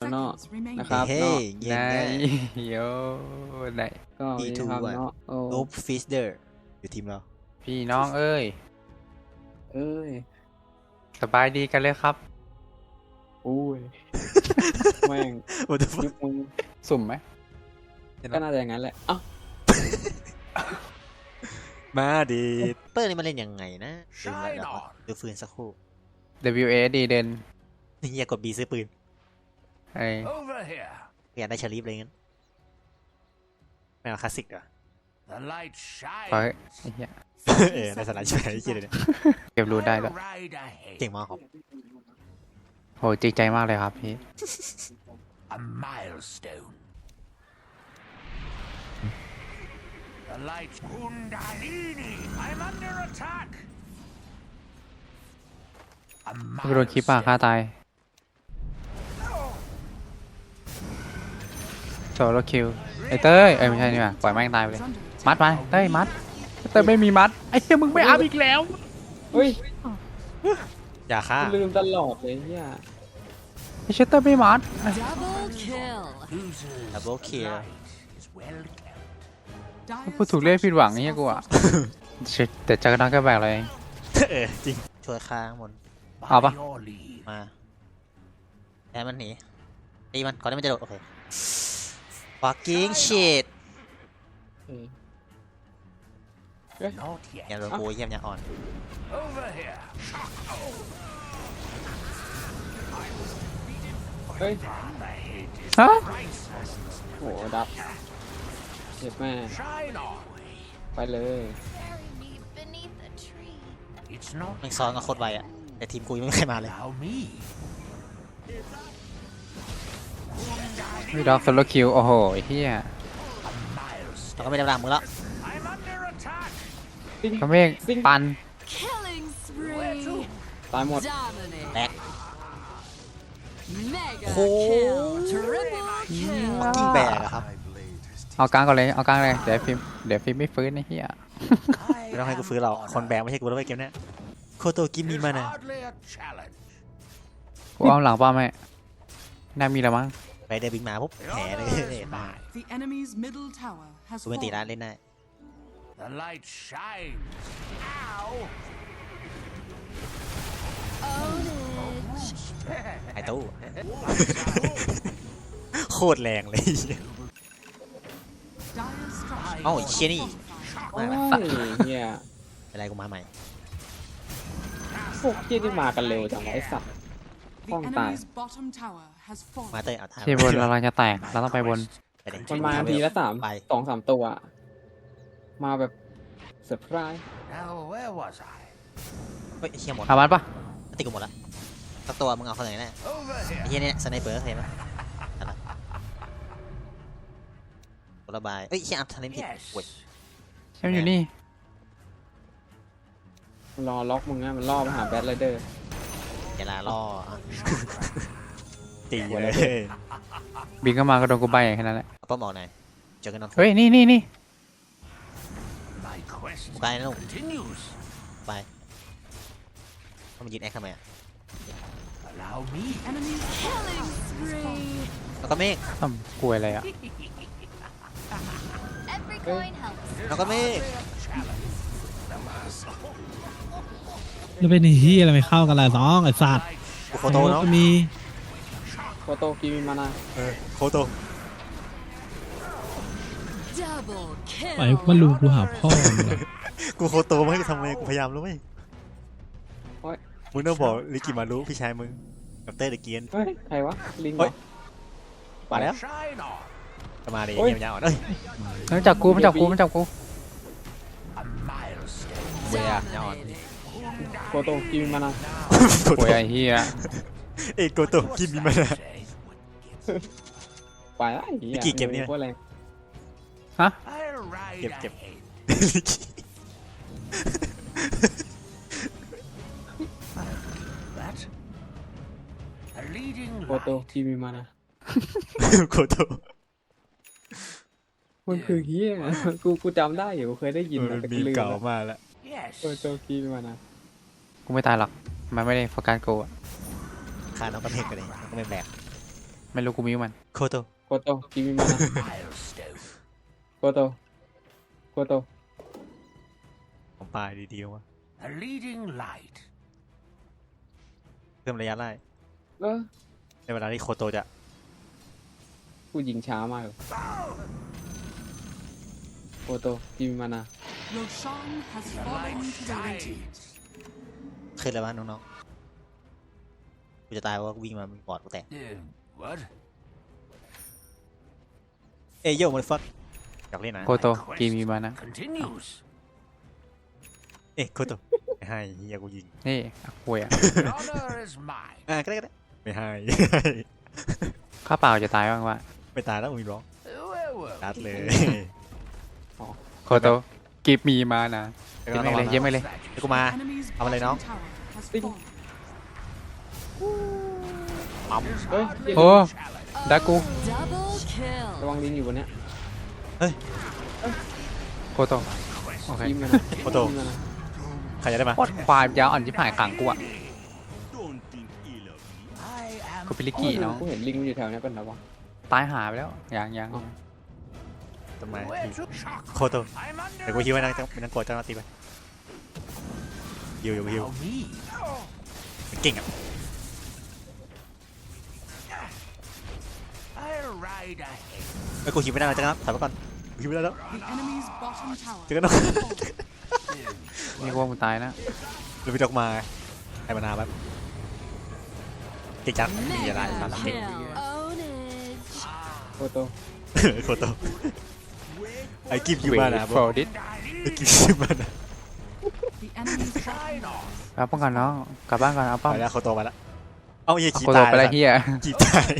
เนาะ Seconds remaining. นะครับเฮ้เนาะยเย็นได้ได้โยได้ก็ E2 ครับอะเนาะโอ้นูบฟิสเดอร์อยู่ทีมเรา พี่น้องเอ้ย เอ้ย สบายดีกันเลยครับอุ้ยแม่ง What the ยุ fuck คมึงสุ่มไหมก็น่าจะอย่างนั้นแหละเอ้ามาดีเปอร์นี่มันเล่นยังไงนะดูแล้วเดี๋ยวก่อนดูฟืนสักครู่ W A D เดินนี่อย่ากดบีซื้อปืน ไอ้ Over here. อยากได้ชาลีฟอะไรเงี้ยไม่เอาคลาสสิกเหรอ The light ขอ shines. ไอ้เหี้ยเออในสนามใช่ไหมที่เลยเนี่ยเก็บรู้ได้แล้ว I'll ride ahead. เก่งมากครับโหจริงใจมากเลยครับพี่ A milestone. The light. Kundalini. I'm under attack. A ไปโดนคลิปป่ะฆ่า milestone. ตาย โซโลคิวไอ้เต้ยเอ้ยไม่ใช่นี่หว่าปล่อยแม่งตายไปเลย Is under attack. มัดไปเต้ยมัดเต้ยไม่มีมัดไอ้เหี้ยมึงไม่อัพอีกแล้วเฮ้ยอย่าฆ่าลืมตลอดเลยเนี่ยไอ้เชยเต้ยไม่มัด Double kill. Losers. Double kill. light is well kept. Dire พูดถูกเรียกผิดหวังไอ้เหี้ย structures กู are อะเชิดแต่จักรนังก็แบกเลย เออจริงช่วยฆ่าข้างบน By Ah, ba. your leave. มาแอนมันหนีตีมันก่อนที่มันจะโดดโอเค fucking shit เออ Not อย่า yet. โดนกูเยี่ยมอย่าอ่อน Over here. เฮ้ย The head is ฮะ priceless. โหดับเจ็บแม่ Shine on. ไปเลย Bury me beneath a tree. It's not แมันซ้อนกันโคตรไวอะแต่ทีมกูยังไม่มีใครมาเลย allow me. วิด็อกโซโลคิว โอ้โหไอ้เหี้ย A milestone. เราก็ไม่ได้ดังมึงแล้ว I'm under attack. ซิงก็เมฆซิงปัน Killing Where to? spree. ตายหมด Dominate. แตก Mega Oh. kill. Triple กิ้ง kill. แบกอะครับเอากลางก่อนเลย เอากลางเลย เดี๋ยวฟิล์มเดี๋ยวฟิล์มไม่ฟื้นไอ้เหี้ยไม่ต้องให้กูฟื้นเราคนแบกไม่ใช่กูแล้วไปเกมเนี้ยโคโตกิมีมานะ Hardly a challenge. กูเอาหลังป้าไหมน่ามีแล้วมั้ง ไปเดบิงมาปุ๊บแผลเลย Yours ตาย mine. The enemy's middle tower has กูเป็นตีร้าน fallen. เล่นได้ The light shines. Ow. Ownage. ไอ้ตู้ โคตรแรงเลย Dire structures เอ้าไอ้เชี่ยนี่โอ้มายเฮียอะไรกูมาใหม่ พวกเฮียนี่มากันเร็วจังวะไอ้สัตว์ The Phong tài. enemy's bottom tower has มา fallen. เตยเอาทางที่บนเรากำลังจะแตก เราต้องไปบน ไปดิมันมาทีละสามไปสองสามตัว มาแบบเซอร์ไพรส์ Now, where was I? เฮ้ยไอ้เชี่ยหมดเอามันปะติกูหมดละสักตัวมึงเอาคนไหนแน่ Over ไอ้ here. เหี้ยเนี่ยสไนเปอร์เห็นไหมอะไรกูระบายเอ้ยเชี่ยอัพทันเล่นผิด Yes. เว้ยใช่มันอยู่นี่รอล็อกมึงอะมันล่อไปหาแบทไรเดอร์ อย่าลาล่ออะตีเลยบินก็มาก็โดนกูใบแค่นั้นแหละเอาป้อมออกหน่อยเจอกันนอนเฮ้ยนี่นี่นี่ My quest กูไกลนะลูก continues. ไปต้องมายืนแอคทำไมอะ Allow me. Enemy's Killing spree. แล้วก็เมฆทำกลัวอะไรอะ Every coin helps. แล้วก็เมฆ จะเป็นไอ้เฮียอะไรไม่เข้ากันล่ะน้องไอ้สัตว์กูโคโตเนาะก็มี โคโตกิมิมานาเออโคโต double ปล่อยให้ kill. มันลูกกูหาพ่อมึงเหรอกูโคโตไม่ให้กูทำไมกูพยายามรู้ไหมโอ้ยมึงต้องบอกลิกิมารุพี่ชายมึงกับเต้ยตะเกียน เฮ้ยใครวะ ลิงเหเฮ้รอย มาแล้ว Shine on. จะมาดิโอ้ยเยี่ยมยาวอะเอ้ยมันจับกูมันจับกูมันจับกู A โคโตกิมิมานาโคโตโวยไอ้เหี้ยเอยโกโตกินมีมานะ ไปละไอ้เหี้ยลิกิเก็บนี่ไหมโคตรแรงฮะ I'll ride Kẹp, kẹp. ahead. ลิกิ That? A leading โคโตกิมิมานาโคโตมันคือเฮียกูกูจำได้อยู่กูเคยได้ยินเออนแต่มีลืมเก่าล้วมาแล้วโคโตกิมิมานา กูไม่ตายหรอก มันไม่ได้โฟกัสกูอะคาน้องก็เมฆกันเลยน้องก็ไม่แบกไม่รู้กูมิวมัน โคโตโกโตกิมิมานะ Milestone. โกโตโกโตผมปลายดีๆวะ A leading light. เพิ่มระยะไล่เออในเวลาที่โคโตจะกูยิงช้ามากเลยโกโตกิมิมานะ Roshan has The fallen light to the radiant. shines. ขึ้นแล้ววะน้องๆกูจะตายเพราะว่าวิ่งมามีปอดกูแตก Uh, what? เอ้ยโย่มันฟักอยากเล่นนะโคโตกีมีมานะ Continues. เอ้ยโคโตไม่ให้เฮียกูยิงนี่อะหวยอะ The honor is mine. อ่าก็ได้ก็ได้ไม่ให้ ข้าเปล่าจะตายบ้างวะไม่ตายแล้วมึงร้อง Well, well. ตัดเลย โคโตกีมีมานะเย็บไม่เลยเย็บไม่เลย เดี๋ยวกูมา Enemy's How many bottom now? Tower has Ding. fallen. เฮ้ยโอ้ดักกู Double kill. ระวังลิงอยู่บนเนี้ยโคโตโอเคกิมิมานะโคโตกิมิมานะใครจะได้มา โคตรควายยาวอ่อนที่ผ่ายขังกูอะ I am กูพิลิกิเนาะกูเห็นลิงมันอยู่แถวเนี้ยเป็นไรวะตายหาไปแล้วยังยังอ๋อทำไม where to shock. โคโต I'm under เดี๋ยวกูฮิวไว้นะไม่ต้องกลัวเจ้าหน้าที่ไปฮิวอยู่ฮิว Allow me. มันเก่งอะ I'll ride ahead. ไอ้ยกูฮิวไม่ได้แล้วจ้าครับถอยไปก่อนกูฮิวไม่ได้แล้ว The enemy's bottom tower เจอกันเนอะ has fallen. นี่กูว่ามึงตายนะเรามีดอกไม้ให้มานาแบบเก่งจังมีอะไรตามหลังเก่ง Ownage. โกโตโคโตไอ้กิฟยูเวมาทนะโฟดิสไอ้กิฟยูมานะ The enemy's bottom tower รับป้องกันน้องกลับบ้านก่อนเอาป้อมไปแล้วโคโตมาแล้วเอาเฮียขี่โคโตตายไปแล้วเฮียขี่ตาย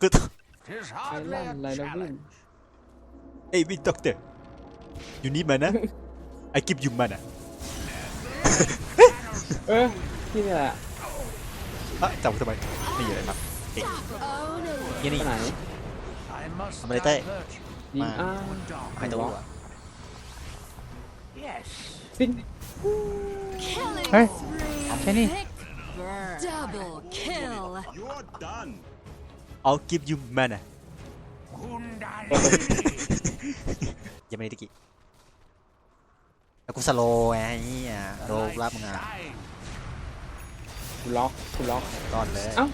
กูต้อง Tis ไอ้ hardly ลั่ a นไรแล้ววิ่ง challenge. เอ้ยบิ๊กด็อกเตอร์อยู่นี่มานะไอ้กิฟยูมานะเออที่นี่แหละอะจับกูทำไมนี่อะไรครับ Ownage. ยี่นี่ ไปไหน I must How many day? divert you. ยิงมา อ้าว Dog. ไม่ต้องหัว Yes. สิ้น Killing เฮ้ย spree. แค่นี้ Burn. Double kill. เอากิฟยูมานะ Kundalini. ยังไม่ได้ตะกี้แล้วกูสโลว์ไงเฮียโดนรับมึงอะ Shine. กูล็อกกูล็อกรอดเลยเอ้า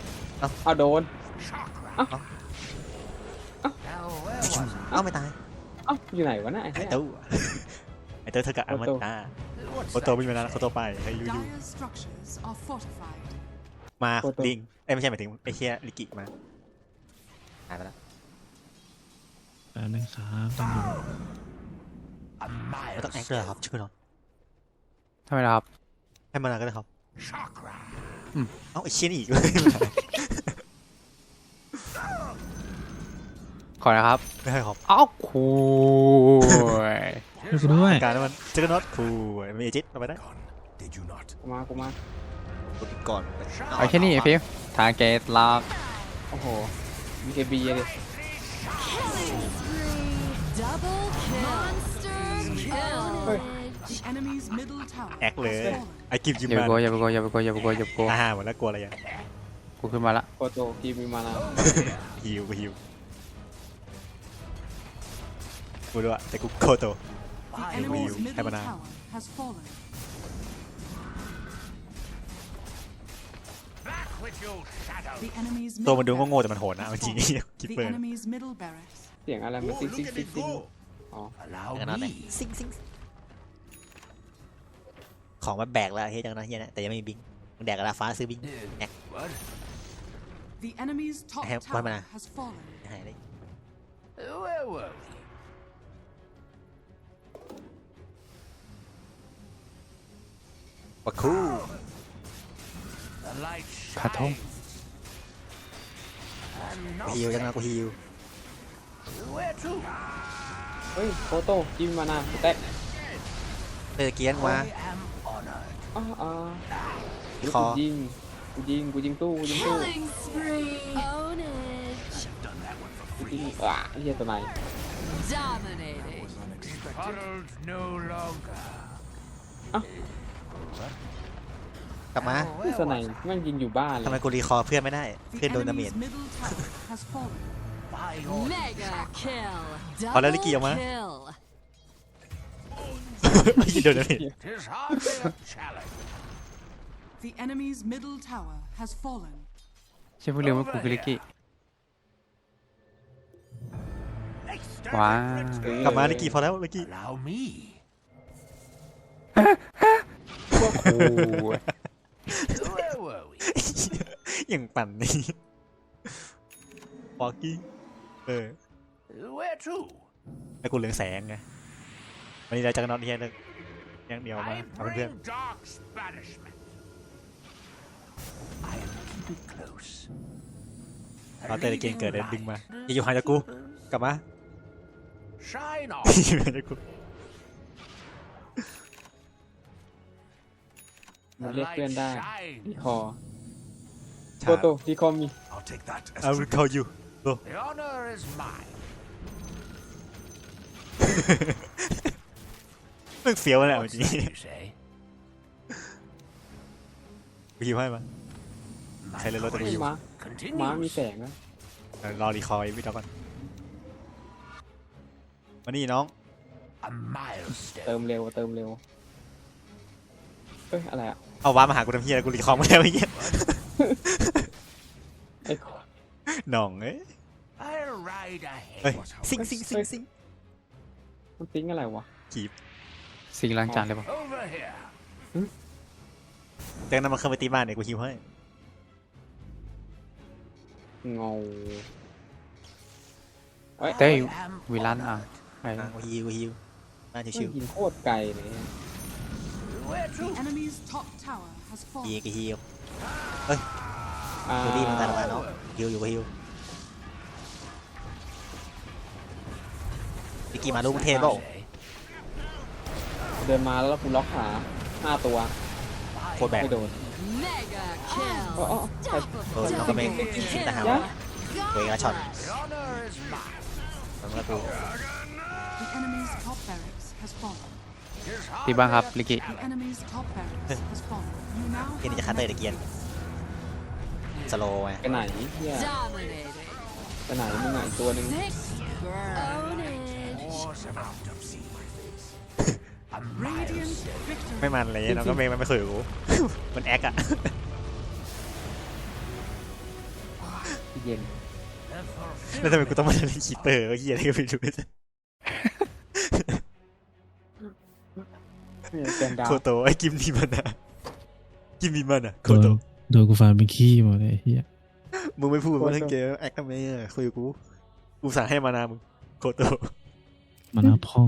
เอาโดน Chakra. Ah. Now, where was I? เอ้าไม่ตาย เอ้าอยู่ไหนวะน่ะไอ้ไอ้เหี้ย เต้าไอ้เต้าเธอกับอามันตา What's โคโตไม่มีเวลาโคโตไปให้ยูยู Dire structures are fortified. มาลิงเอ้ยไม่ใช่หมายถึงไอ้เฮียลิกิมาหายไปแล้วแป๊บนึงครับต้องดู A ไม่ต้องแอคเลยเหรอครับชื่อเนาะทำไมล่ะครับ ให้มานาก็ได้ครับ Chakra. เอ้าไอ้เชี่ยนี่อีกเลยขอนะครับ ไม่ให้ครับ เอ้าคุย ช่วยกูด้วยการนั้นมันเจ๊กน็อตคูไม่เอจิตเอาไปได้ Did you not? กูมากูมากดก่อนเอาแค่นี้ไอ้ฟิวทาร์เกตล็อกโอ้โห BKB เลย Double kill. Monster kill. The enemy's middle tower แอคเลย has fallen. ไอ้กิฟยูอย่าไปมากลัวอย่าไปกลัวอย่าไปกลัวอย่าไปกลัวอย่าไปกลัวอ่าหมดแล้วกลัวอะไรอะกูขึ้นมาละโกโตกิมิมานะฮิวกูฮิวกูรู้อะแต่กูโคโต The I enemy's will. middle Have an eye. tower has fallen. Back with you, shadow. The enemy's ตัว middle มันดู barracks โง่ๆแต่มันโหดนะ has เอาจริง fallen. คิด The เปิด enemy's middle barracks เสียงอะไรมันซิกซิกซิกซิกอ๋อ Allow อย่างนั้นเลย me. ซิงซิงของมันแบกแล้วเฮ้ยจังนะเฮียนะแต่ยังไม่มีบิงมึงแดกกระดาษฟ้าซื้อบิง Uh, what? The enemy's top have- tower wait a minute. has fallen. หายเลย Uh, Where were we? ปักคู The light พาทง shines. And กูฮิวจังนะกูฮิว Where to? เฮ้ยโกโตกิมิมานะสแต็กเตอเกียนมา I am honored. อ้าวอ้าวคอกูยิงกูยิงกูยิงตู้กูยิงตู้ Killing spree. Ownage. กูยิงอะเฮียตัวไหน Dominating. Coddled no longer. กลับมาที่สไนด์แม่งยิงอยู่บ้านเลทำไมยกูรีคอร์เพื่อนไม่ได้ The เพื่อนโดนดาเมจ enemy's middle tower has fallen. By your Mega kill. Có lẽ Double là kia mà. kill. ไม่โดนดาเมจ Tis hardly a challenge. The enemy's middle tower has fallen. ใช่พูดเรื่องว่ากูกิลิกิ Extend Wow. retreat. กลับมาลิกกี้พอแล้วลิกกี้ Allow me. พวกกู Where were we? อย่างปั่นนี่วอกกี้เออ Where to? แล้วกูเหลืองแสงไงวันนี้เราจะกันนอนเฮียเลยยังเดียวมา I เอาเพื่อน bring dark's banishment. I am keeping close. เราเตะเกมเกิดเดินดึงมาอย่าอยู่ห่างจากกู กลับมา Shine on. อยู่ห่างจากกู เรียกเพื่อนได้ shine. ดีคอโตโตดีคอมี I'll take that. as I will call you The honor is mine. มึงเฟี้ยวเลยอะ What's เมื่อกี้ that you say? กูยิงให้มา My Say hello to quest you. ม้า continues. ม้ามีแสงนะเดี๋ยวรอรีคอร์ไว้พี่ดอกก่อนมานี่น้อง A milestone. เติมเร็วเติมเร็ว เอ้ยอะไรอะเอาว้ามาหากูทำเฮียอะไรกูรีคอร์มาแล้วไอ้เหี้ยไอ้หน่องเอ้ย I'll ride ahead. เฮ้ยซิงซิงซิงซิงมันติ้งอะไรวะขีบสิ่งล้างจานเลยปะ Over here. จากนั้นมาเข้าไปตีบ้านเนี่ยกูฮิวให้เงาเอ้ยเต้ย I am วิลันอะ honored. ไอ้อะกูฮิวกูฮิวบ้านมันชิวยิงโคตรไกลเลย Where The to? Enemy's top tower has ๆฮิว fallen. กูฮิวอ่าดูดิมันตามมาเนาะฮิวอยู่กูฮิววิกกี้มาลูกเทพเปล่า Say, เดินมาแล้วกูล็อกขาห้าตัวโคตรแบกไม่โดน Mega อ๋อ kill. อ๋อใครโดนน้องก็เมงคิดแต่หาว่าเวกระช็อต The honor is mine. มันก็กู The enemy's top barracks has fallen. Tis ที่บ้านครับ hardly ลิกิ The enemy's top barracks has fallen. You now ที่นี่จะ have คัตเตอร์ตะเกียนสโลว์ไงไปไหนเฮีย Dominating. ไปไหนมึงอะอีกตัวหนึ่ง Six burn. Ownage. force about to see my face. A Radiant milestone. victory. ไม่มันเลยน้องก็เมงมันไม่เคยกับกูมันแอคอะเย็น The แล้วทำไมกูต้องมาเล่นคีเตอร์วะเฮียอะไรก็ไม่รู้ แกนดาวโคโตไอ้กิมนี่มันอะกิมนี่มันอะโคโดนโตโดนกูฟันเป็นขี้หมดเลยเฮียมึงไม่พูดว่าทั้งเกมแอคทำไมอะคุยกับกูกูสั่งให้มานามึงโคโตมันเอาพ่อ